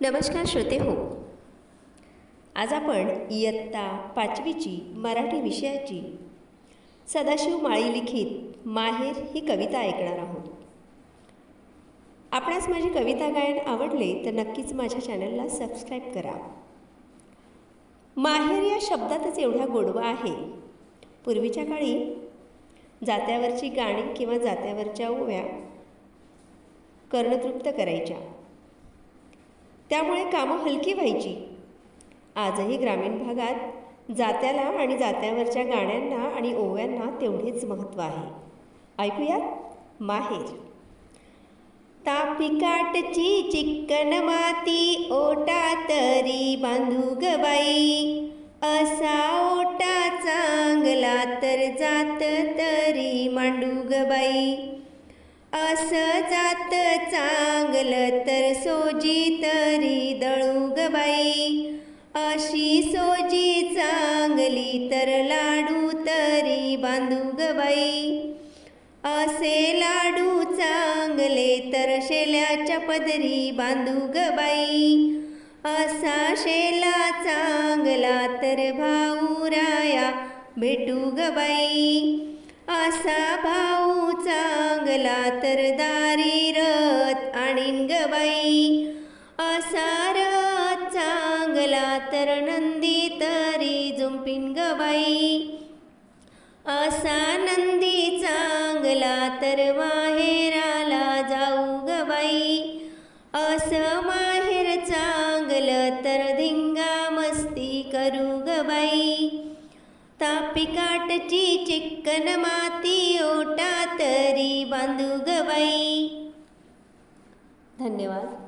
नमस्कार श्रोते हो. आज आपण इयत्ता पाचवीची मराठी विषयाची सदाशिव माळी लिखित माहेर ही कविता ऐकणार आहोत. आपणास माझी कविता गायन आवडले तर नक्कीच माझ्या चॅनलला सबस्क्राईब करा. माहेर या शब्दातच एवढा गोडवा आहे. पूर्वीच्या काळी जात्यावरची गाणी किंवा जात्यावरच्या ओव्या कर्णतृप्त करायच्या. त्यामुळे कामं हलकी व्हायची. आजही ग्रामीण भागात जात्याला आणि जात्यावरच्या गाण्यांना आणि ओव्यांना तेवढेच महत्त्व आहे. ऐकूयात? माहेर. तापिकाटची चिक्कन माती ओटा तरी बांधू ग बाई. असा ओटा चांगला तर जात तरी मांडू ग बाई. असं जात चांगलं तर सोजी तरी दळू बाई. अशी सोजी चांगली तर लाडू तरी बांधू ग बाई. असे लाडू चांगले तर शेल्याच्या पदरी बांधू गबाई बाई. असा शेला चांगला तर भाऊ राया भेटू ग बाई. असा भाऊ चांगला तर दारी र आणीन ग बाई. असा चांगला तर नंदी तरी झुंपिन ग बाई. असा नंदी चांगला तर माहेराला जाऊ ग बाई. असं माहेर चांगलं तर धिंगा मस्ती करू ग बाई. तापी काटची चिक्कन माती ओटा तरी बांधू ग बाई. धन्यवाद.